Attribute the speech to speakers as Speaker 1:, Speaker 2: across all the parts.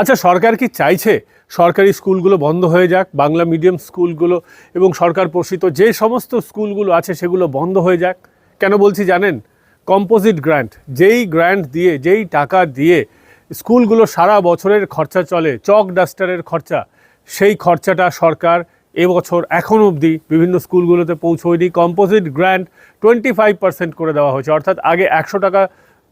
Speaker 1: আচ্ছা সরকার কি চাইছে সরকারি স্কুলগুলো বন্ধ হয়ে যাক, বাংলা মিডিয়াম স্কুলগুলো এবং সরকার পোষিত যে সমস্ত স্কুলগুলো আছে সেগুলো বন্ধ হয়ে যাক? কেন বলছি জানেন? কম্পোজিট গ্র্যান্ট, যেই গ্র্যান্ট দিয়ে, যেই টাকা দিয়ে স্কুলগুলো সারা বছরের খরচা চলে, চক ডাস্টারের খরচা, সেই খরচাটা সরকার এবছর এখন অবধি বিভিন্ন স্কুলগুলোতে পৌঁছয়নি। Composite grant twenty five percent করে দেওয়া হয়েছে, অর্থাৎ আগে একশো টাকা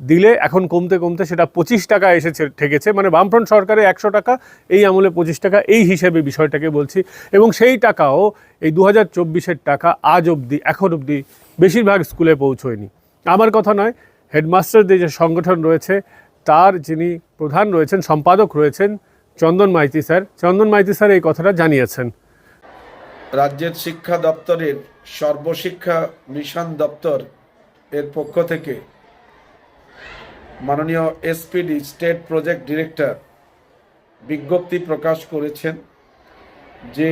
Speaker 1: দিলে এখন কমতে কমতে সেটা পঁচিশ টাকা এসেছে, ঠেকেছে। মানে বামফ্রন্ট সরকারে একশো টাকা, এই আমলে পঁচিশ টাকা, এই হিসেবে বিষয়টাকে বলছি। এবং সেই টাকাও এই দু হাজার টাকা আজ অবধি, এখন অবধি বেশিরভাগ স্কুলে পৌঁছয়নি। আমার কথা নয় হেডমাস্টারদের যে সংগঠন রয়েছে, তার যিনি প্রধান রয়েছেন, সম্পাদক রয়েছেন, চন্দন মাইতি স্যার। চন্দন মাইতি স্যার এই কথাটা জানিয়েছেন।
Speaker 2: রাজ্যের শিক্ষা দপ্তরের সর্বশিক্ষা মিশন দপ্তর এর পক্ষ থেকে মাননীয় এসপিডি স্টেট প্রজেক্ট ডিরেক্টর বিজ্ঞপ্তি প্রকাশ করেছেন যে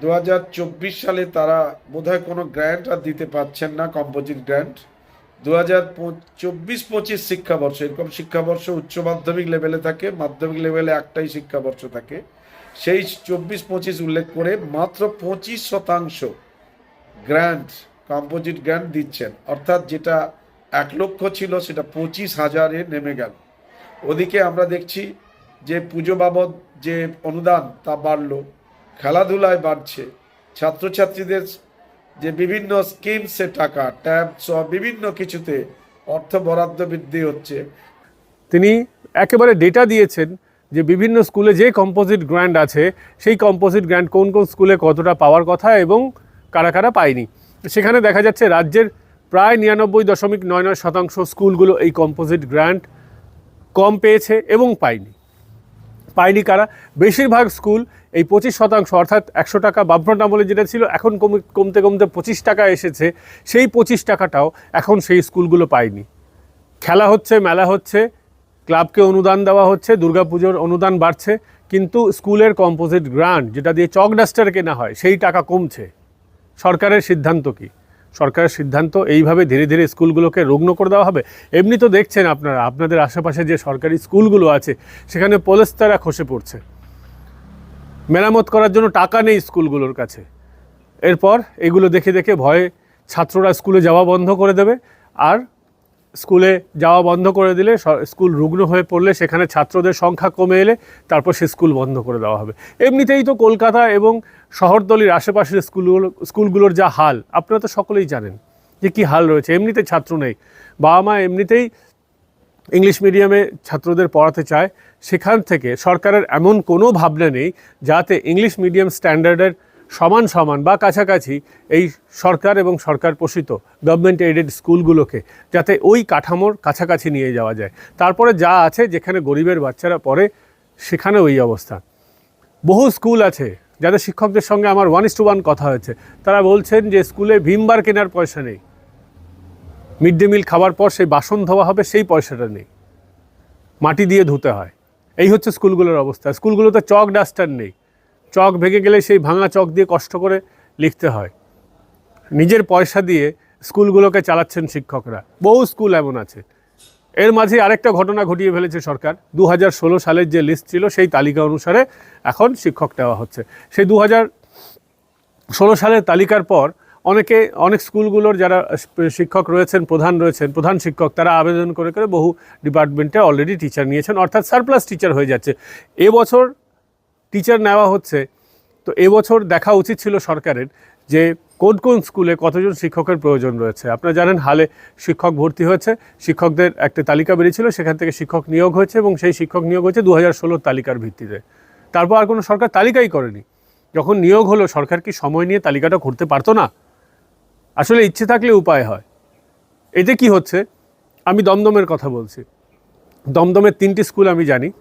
Speaker 2: দুহাজার চব্বিশ সালে তারা বোধহয় কোনো গ্র্যান্ট আর দিতে পারছেন না কম্পোজিট গ্র্যান্ট দু হাজার চব্বিশ পঁচিশ শিক্ষাবর্ষ, এরকম শিক্ষাবর্ষ উচ্চ মাধ্যমিক লেভেলে থাকে, মাধ্যমিক লেভেলে একটাই শিক্ষাবর্ষ থাকে। সেই চব্বিশ, পঁচিশ উল্লেখ করে মাত্র পঁচিশ শতাংশ গ্র্যান্ট কম্পোজিট গ্র্যান্ট দিচ্ছেন। অর্থাৎ যেটা এক লক্ষ ছিল, সেটা পঁচিশ হাজারে নেমে গেল। ওদিকে আমরা দেখছি যে পুজো বাবদ যে অনুদান, তা বাড়লো। খেলাধুলায় বাড়ছে। ছাত্রছাত্রীদের যে বিভিন্ন স্কিমসে টাকা ট্যাব সব বিভিন্ন কিছুতে অর্থ বরাদ্দ বৃদ্ধি হচ্ছে।
Speaker 1: তিনি একেবারে ডেটা দিয়েছেন যে বিভিন্ন স্কুলে যে কম্পোজিট গ্র্যান্ড আছে, সেই কম্পোজিট গ্র্যান্ড কোন কোন স্কুলে কতটা পাওয়ার কথা এবং কারা কারা পায়নি। সেখানে দেখা যাচ্ছে রাজ্যের প্রায় নিরানব্বই দশমিক নয় নয় শতাংশ স্কুলগুলো এই কম্পোজিট গ্র্যান্ট কম পেয়েছে এবং পায়নি। পায়নি কারা? বেশিরভাগ স্কুল এই পঁচিশ শতাংশ অর্থাৎ একশো টাকা বামফ্রন্ট আমলে যেটা ছিল, এখন কমে কমতে কমতে পঁচিশ টাকা এসেছে। সেই পঁচিশ টাকাটাও এখন সেই স্কুলগুলো পায়নি। খেলা হচ্ছে, মেলা হচ্ছে, ক্লাবকে অনুদান দেওয়া হচ্ছে, দুর্গাপুজোর অনুদান বাড়ছে, কিন্তু স্কুলের কম্পোজিট গ্রান্ট যেটা দিয়ে চক ডাস্টার কেনা হয়, সেই টাকা কমছে। সরকারের সিদ্ধান্ত কি? সরকারের সিদ্ধান্ত এইভাবে ধীরে ধীরে স্কুলগুলোকে রুগ্ন করে দেওয়া হবে? এমনি তো দেখছেন আপনারা, আপনাদের আশেপাশে যে সরকারি স্কুলগুলো আছে, সেখানে পলেস্তারা খসে পড়ছে। মেরামত করার জন্য টাকা নেই স্কুলগুলোর কাছে। এরপর এগুলো দেখে দেখে ভয়ে ছাত্ররা স্কুলে যাওয়া বন্ধ করে দেবে। আর স্কুলে যাওয়া বন্ধ করে দিলে স্কুল রুগ্ন হয়ে পড়লে সেখানে ছাত্রদের সংখ্যা কমে এলে তারপর সে স্কুল বন্ধ করে দেওয়া হবে। এমনিতেই তো কলকাতা এবং শহরতলির আশেপাশের স্কুলগুলো, স্কুলগুলোর যা হাল, আপনারা তো সকলেই জানেন যে কী হাল রয়েছে। এমনিতে ছাত্র নেই। বাবা মা এমনিতেই ইংলিশ মিডিয়ামে ছাত্রদের পড়াতে চায়। সেখান থেকে সরকারের এমন কোনো ভাবনা নেই যাতে ইংলিশ মিডিয়াম স্ট্যান্ডার্ডের সমান সমান বা কাছাকাছি এই সরকার এবং সরকার পোষিত গভর্নমেন্ট এইডেড স্কুলগুলোকে যাতে ওই কাঠামোর কাছাকাছি নিয়ে যাওয়া যায়। তারপরে যা আছে যেখানে গরিবের বাচ্চারা পড়ে সেখানে ওই অবস্থা। বহু স্কুল আছে যাদের শিক্ষকদের সঙ্গে আমার ওয়ান ইস টু ওয়ান কথা হয়েছে। তারা বলছেন যে স্কুলে ভীমবার কেনার পয়সা নেই। মিড ডে মিল খাবার পর সেই বাসন ধোয়া হবে, সেই পয়সাটা নেই। মাটি দিয়ে ধুতে হয়। এই হচ্ছে স্কুলগুলোর অবস্থা। স্কুলগুলোতে চক ডাস্টার নেই। চক ভেঙে গেলে সেই ভাঙা চক দিয়ে কষ্ট করে লিখতে হয়। নিজের পয়সা দিয়ে স্কুলগুলোকে চালাচ্ছেন শিক্ষকরা। বহু স্কুল এমন আছে। এর মাঝে আরেকটা ঘটনা ঘটিয়ে ফেলেছে সরকার। দু হাজার ষোলো সালের যে লিস্ট ছিল, সেই তালিকা অনুসারে এখন শিক্ষক দেওয়া হচ্ছে। সেই দু হাজার ষোলো সালের তালিকার পর অনেকে, অনেক স্কুলগুলোর যারা শিক্ষক রয়েছেন, প্রধান রয়েছেন, প্রধান শিক্ষক, তারা আবেদন করে করে বহু ডিপার্টমেন্টে অলরেডি টিচার নিয়েছেন। অর্থাৎ সারপ্লাস টিচার হয়ে যাচ্ছে। এবছর টিচার নেওয়া হচ্ছে, তো এবছর দেখা উচিত ছিল সরকারের যে কোন কোন স্কুলে কতজন শিক্ষকের প্রয়োজন রয়েছে। আপনারা জানেন হালে শিক্ষক ভর্তি হয়েছে, শিক্ষকদের একটা তালিকা বেরিয়েছিল, সেখান থেকে শিক্ষক নিয়োগ হয়েছে এবং সেই শিক্ষক নিয়োগ হয়েছে দু হাজার তালিকার ভিত্তিতে। তারপর আর কোনো সরকার তালিকাই করেনি। যখন নিয়োগ হলো, সরকার কি সময় নিয়ে তালিকাটা করতে পারতো না? আসলে ইচ্ছে থাকলে উপায় হয়। এতে কি হচ্ছে? আমি দমদমের কথা বলছি। দমদমের তিনটি স্কুল আমি জানি।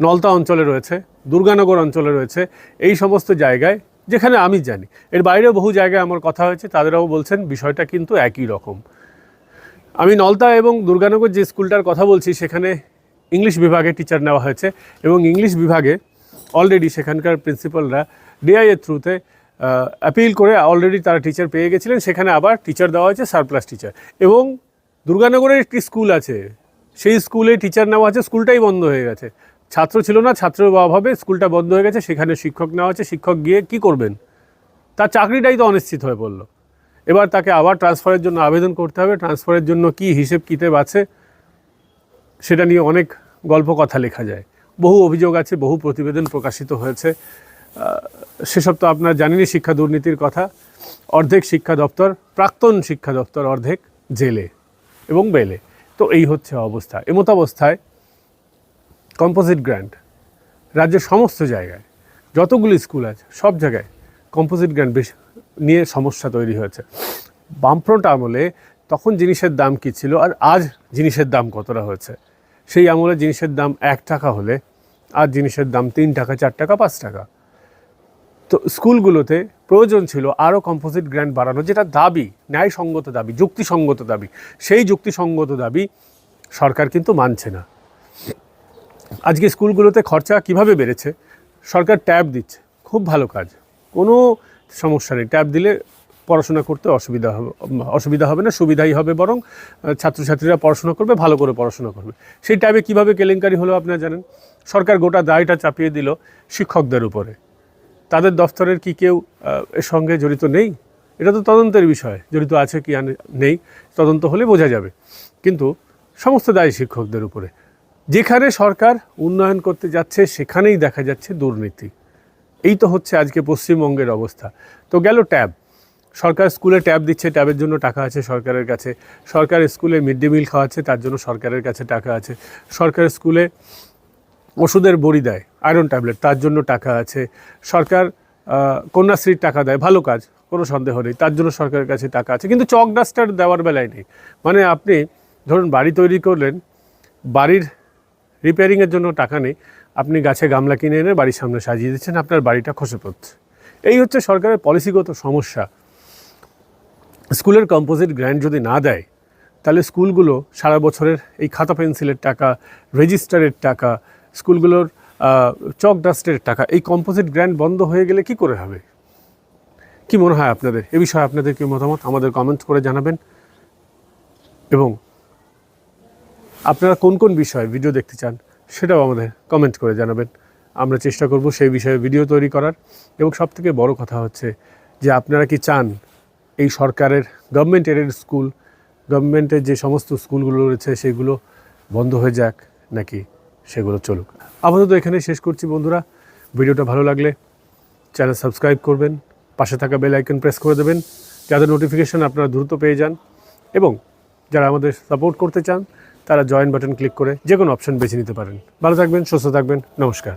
Speaker 1: নলতা অঞ্চলে রয়েছে, দুর্গানগর অঞ্চলে রয়েছে, এই সমস্ত জায়গায়, যেখানে আমি জানি। এর বাইরেও বহু জায়গায় আমার কথা হয়েছে, তাদেরও বলছেন বিষয়টা কিন্তু একই রকম। আমি নলতা এবং দুর্গানগর যে স্কুলটার কথা বলছি, সেখানে ইংলিশ বিভাগে টিচার নেওয়া হয়েছে এবং ইংলিশ বিভাগে অলরেডি সেখানকার প্রিন্সিপালরা ডিআইয়ের থ্রুতে অ্যাপিল করে অলরেডি তারা টিচার পেয়ে গেছিলেন, সেখানে আবার টিচার দেওয়া হয়েছে সারপ্লাস টিচার এবং দুর্গানগরের একটি স্কুল আছে, সেই স্কুলে টিচার নেওয়া আছে স্কুলটাই বন্ধ হয়ে গেছে। ছাত্র ছিল না, ছাত্রের অভাবে স্কুলটা বন্ধ হয়ে গেছে, সেখানে শিক্ষক নেওয়া হচ্ছে, শিক্ষক গিয়ে কি করবেন? তার চাকরিটাই তো অনিশ্চিত হয়ে পড়ল। এবার তাকে আবার ট্রান্সফারের জন্য আবেদন করতে হবে। ট্রান্সফারের জন্য কি হিসেব কিতেব আছে, সেটা নিয়ে অনেক গল্প কথা লেখা যায়। বহু অভিযোগ আছে, বহু প্রতিবেদন প্রকাশিত হয়েছে। সেসব তো আপনার জানেনই, শিক্ষা দুর্নীতির কথা। অর্ধেক শিক্ষা দপ্তর, প্রাক্তন শিক্ষা দপ্তর অর্ধেক জেলে এবং বেলে। তো এই হচ্ছে অবস্থা। এমত অবস্থায় কম্পোজিট গ্র্যান্ট রাজ্যের সমস্ত জায়গায়, যতগুলি স্কুল আছে, সব জায়গায় কম্পোজিট গ্র্যান্ট বেশ নিয়ে সমস্যা তৈরি হয়েছে। বামফ্রন্ট আমলে তখন জিনিসের দাম কী ছিল আর আজ জিনিসের দাম কতটা হয়েছে? সেই আমলে জিনিসের দাম এক টাকা হলে আর জিনিসের দাম তিন টাকা, চার টাকা, পাঁচ টাকা। তো স্কুলগুলোতে প্রয়োজন ছিল আরও কম্পোজিট গ্র্যান্ট বাড়ানো, যেটা দাবি, ন্যায়সঙ্গত দাবি, যুক্তিসঙ্গত দাবি। সেই যুক্তিসঙ্গত দাবি সরকার কিন্তু মানছে না। আজকে স্কুলগুলোতে খরচা কীভাবে বেড়েছে? সরকার ট্যাব দিচ্ছে। খুব ভালো কাজ। কোনো সমস্যা নেই। ট্যাব দিলে পড়াশোনা করতে অসুবিধা হবে অসুবিধা হবে না, সুবিধাই হবে বরং ছাত্রছাত্রীরা পড়াশোনা করবে, ভালো করে পড়াশোনা করবে। সেই ট্যাবে কীভাবে কেলেঙ্কারি হলো আপনারা জানেন? সরকার গোটা দায়টা চাপিয়ে দিল শিক্ষকদের উপরে। তাদের দফতরের কি কেউ এর সঙ্গে জড়িত নেই? এটা তো তদন্তের বিষয়। জড়িত আছে কি নেই? তদন্ত হলে বোঝা যাবে। কিন্তু সমস্ত দায় শিক্ষকদের উপরে। যেখানে সরকার উন্নয়ন করতে যাচ্ছে, সেখানেই দেখা যাচ্ছে দুর্নীতি। এই তো হচ্ছে আজকে পশ্চিমবঙ্গের অবস্থা। তো গেল ট্যাব। সরকার স্কুলে ট্যাব দিচ্ছে, ট্যাবের জন্য টাকা আছে সরকারের কাছে। সরকার স্কুলে মিড ডে মিল খাওয়াচ্ছে, তার জন্য সরকারের কাছে টাকা আছে। সরকার স্কুলে ওষুধের বড়ি দেয়, আয়রন ট্যাবলেট, তার জন্য টাকা আছে। সরকার কন্যাশ্রীর টাকা দেয়, ভালো কাজ, কোনো সন্দেহ নেই, তার জন্য সরকারের কাছে টাকা আছে। কিন্তু চক ডাস্টার দেওয়ার বেলায় নেই। মানে আপনি ধরুন, বাড়ি তৈরি করলেন, বাড়ির রিপেয়ারিংয়ের জন্য টাকা নেই। আপনি গাছে গামলা কিনে এনে বাড়ির সামনে সাজিয়ে দিচ্ছেন, আপনার বাড়িটা খসে পড়ছে এই হচ্ছে সরকারের পলিসিগত সমস্যা। স্কুলের কম্পোজিট গ্র্যান্ট যদি না দেয়, তাহলে স্কুলগুলো সারা বছরের এই খাতা পেন্সিলের টাকা রেজিস্টারের টাকা, স্কুলগুলোর চক ডাস্টের টাকা, এই কম্পোজিট গ্র্যান্ট বন্ধ হয়ে গেলে কি করে হবে? কি মনে হয় আপনাদের? এ বিষয়ে আপনাদের কি মতামত? আমাদের কমেন্ট করে জানাবেন। এবং আপনারা কোন কোন বিষয়ে ভিডিও দেখতে চান সেটাও আমাদের কমেন্ট করে জানাবেন। আমরা চেষ্টা করব সেই বিষয়ে ভিডিও তৈরি করার। এবং সবথেকে বড় কথা হচ্ছে যে আপনারা কি চান এই সরকারের গভর্নমেন্ট এডেড স্কুল গভর্নমেন্টের যে সমস্ত স্কুলগুলো রয়েছে সেগুলো বন্ধ হয়ে যাক নাকি সেগুলো চলুক। আপাতত এখানে শেষ করছি বন্ধুরা। ভিডিওটা ভালো লাগলে চ্যানেল সাবস্ক্রাইব করবেন, পাশে থাকা বেল আইকন প্রেস করে দেবেন যাদের নোটিফিকেশান আপনারা দ্রুত পেয়ে যান। এবং যারা আমাদের সাপোর্ট করতে চান তারা জয়েন বাটন ক্লিক করে যে কোনো অপশন বেছে নিতে পারেন। ভালো থাকবেন, সুস্থ থাকবেন, নমস্কার।